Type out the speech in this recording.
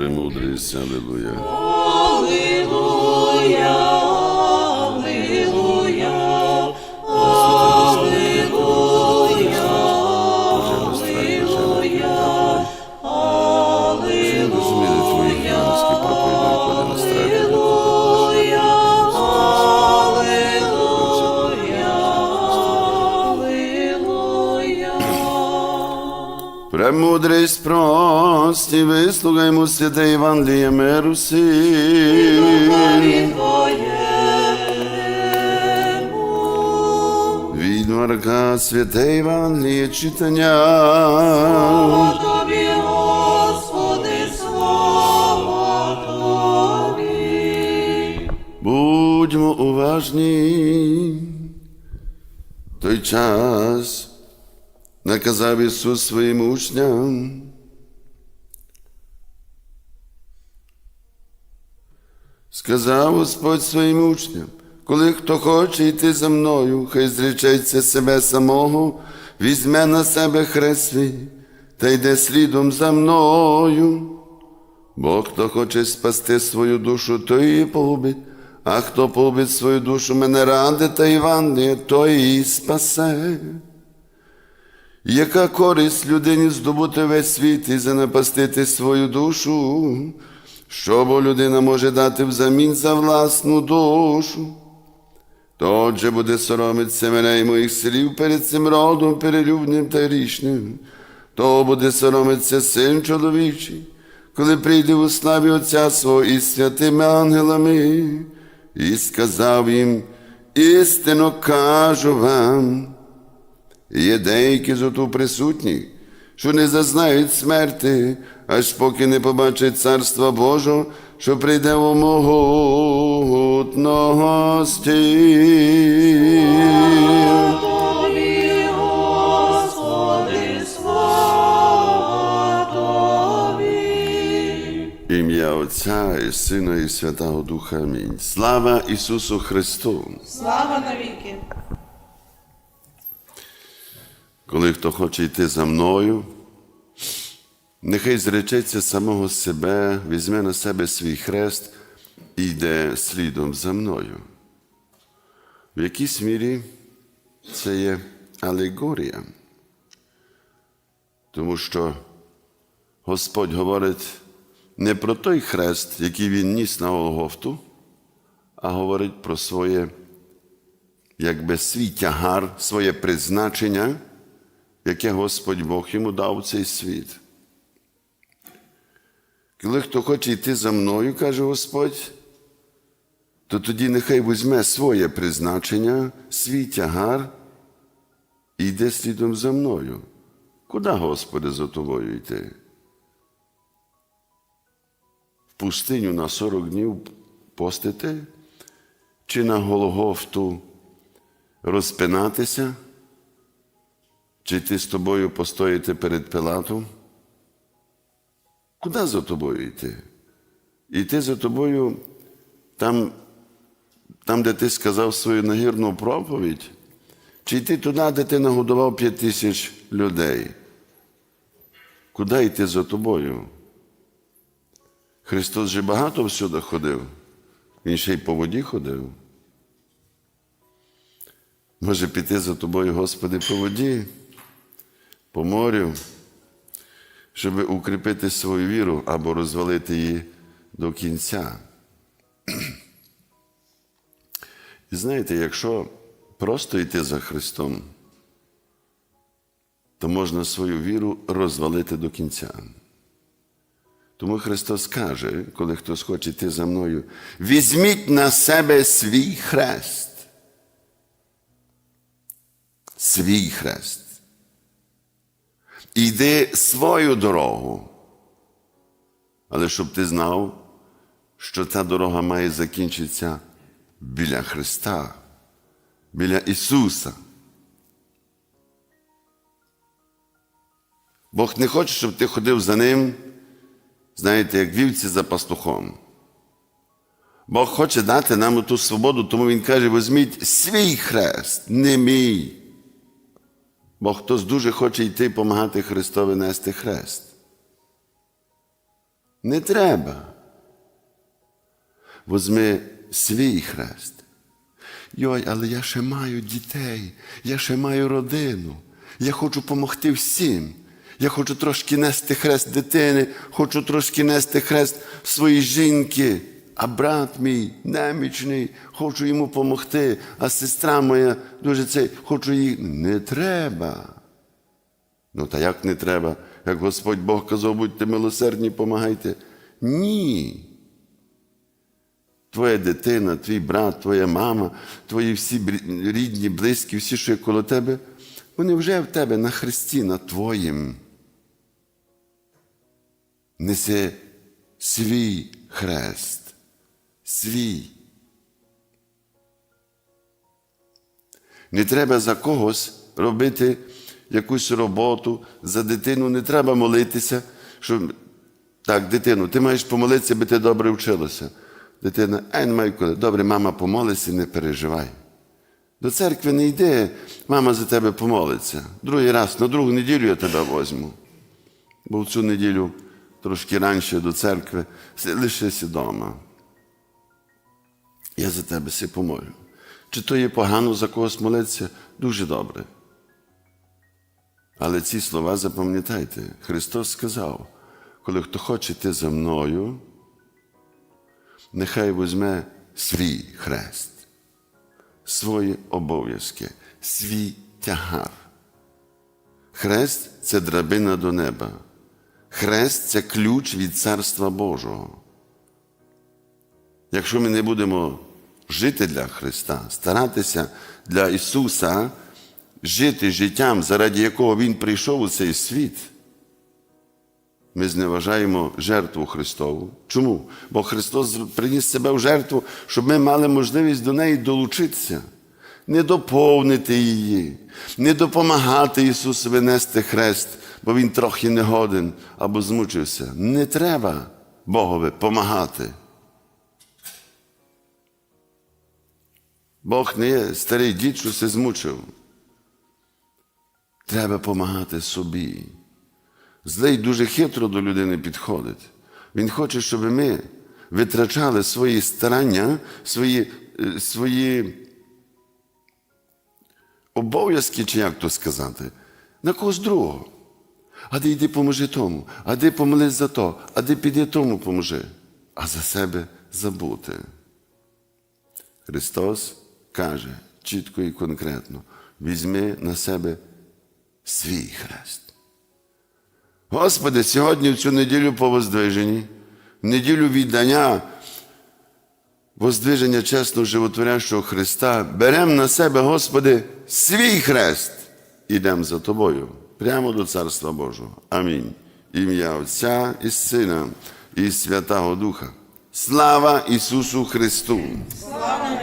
Премудрість, алілуя. Аллилуйя, Аллилуйя, Премудрість прості, вислухаймо святе Євангеліє миру всім. Від Марка святе Євангеліє читання. Тобі, Господи, слава Тобі. Будьмо уважні. Той час наказав Ісус своїм учням. Сказав Господь своїм учням, коли хто хоче йти за мною, хай зречеться себе самого, візьме на себе хрест та йде слідом за мною. Бо хто хоче спасти свою душу, той її погубить, а хто погубить свою душу мене ради та Івангелія, той її спасе. Яка користь людині здобути весь світ і занапастити свою душу? Що бо людина може дати взамін за власну душу? То отже буде соромитися мене і моїх слів перед цим родом перелюбним та грішним, то буде соромитися син чоловічий, коли прийде у славі Отця свого і святими ангелами, і сказав їм, істинно кажу вам, є деякі з оту присутні, що не зазнають смерти, аж поки не побачать царства Божого, що прийде у могутності. Ім'я Отця і Сина і Святого Духа. Амінь. Слава Ісусу Христу! Слава навіки. Коли хто хоче йти за мною, нехай зречеться самого себе, візьме на себе свій хрест і йде слідом за мною. В якійсь мірі це є алегорія, тому що Господь говорить не про той хрест, який він ніс на Голгофту, а говорить про своє, якби свій тягар, своє призначення яке Господь Бог йому дав цей світ. Коли хто хоче йти за мною, каже Господь, то тоді нехай візьме своє призначення, свій тягар і йде слідом за мною. Куди, Господи, за тобою йти? В пустиню на 40 днів постити? Чи на Голгофту розпинатися? Чи йти з тобою постояти перед Пилатом? Куди за тобою йти? Йти за тобою там, там, де ти сказав свою нагірну проповідь, чи йти туди, де ти нагодував п'ять тисяч людей? Куди йти за тобою? Христос же багато всюди ходив, Він ще й по воді ходив. Може піти за тобою, Господи, по воді? По морю, щоб укріпити свою віру або розвалити її до кінця. І знаєте, якщо просто йти за Христом, то можна свою віру розвалити до кінця. Тому Христос каже, коли хтось хоче йти за мною, візьміть на себе свій хрест. Свій хрест. Йди свою дорогу. Але щоб ти знав, що ця дорога має закінчитися біля Христа, біля Ісуса. Бог не хоче, щоб ти ходив за Ним, знаєте, як вівці за пастухом. Бог хоче дати нам ту свободу, тому Він каже: візьміть свій хрест, не мій. Бо хтось дуже хоче йти допомагати Христові нести хрест. Не треба. Возьми свій хрест. Йой, але я ще маю дітей, я ще маю родину. Я хочу допомогти всім. Я хочу трошки нести хрест дитини, хочу трошки нести хрест своїй жінки. А брат мій немічний, хочу йому допомогти, а сестра моя дуже цей, хочу їй. Не треба. Ну, та як не треба? Як Господь Бог казав, будьте милосердні, помагайте. Ні. Твоя дитина, твій брат, твоя мама, твої всі рідні, близькі, всі, що є коло тебе, вони вже в тебе на хресті, на твоїм. Неси свій хрест, свій. Не треба за когось робити якусь роботу, за дитину не треба молитися, що так, дитину, ти маєш помолитися, аби ти добре вчилася. Дитина, ай, не маю коли. Добре, мама помолиться, не переживай. До церкви не йди, мама за тебе помолиться. Другий раз, на другу неділю я тебе возьму. Бо в цю неділю трошки раніше до церкви, лишися вдома. Я за тебе си помолю. Чи то є погано за когось молитися? Дуже добре. Але ці слова запам'ятайте, Христос сказав, коли хто хоче йти за мною, нехай візьме свій хрест, свої обов'язки, свій тягар. Хрест це драбина до неба. Хрест це ключ від Царства Божого. Якщо ми не будемо жити для Христа, старатися для Ісуса жити життям, заради якого Він прийшов у цей світ, ми зневажаємо жертву Христову. Чому? Бо Христос приніс себе в жертву, щоб ми мали можливість до неї долучитися, не доповнити її, не допомагати Ісусові нести хрест, бо Він трохи не годен або змучився. Не треба Богові помагати. Бог не є старий дід, що се змучив. Треба допомагати собі. Злий дуже хитро до людини підходить. Він хоче, щоб ми витрачали свої старання, свої, е, свої обов'язки, чи як то сказати, на когось другого. А де йди поможи тому, а де помолись за то, а де піди тому поможи, а за себе забути. Христос каже чітко і конкретно: візьми на себе свій хрест. Господи, сьогодні в цю неділю по воздвиженні, в неділю віддання, воздвиження чесного животворящого Христа, беремо на себе, Господи, свій хрест і йдемо за Тобою, прямо до Царства Божого. Амінь. Ім'я Отця і Сина, і Святого Духа. Слава Ісусу Христу! Слава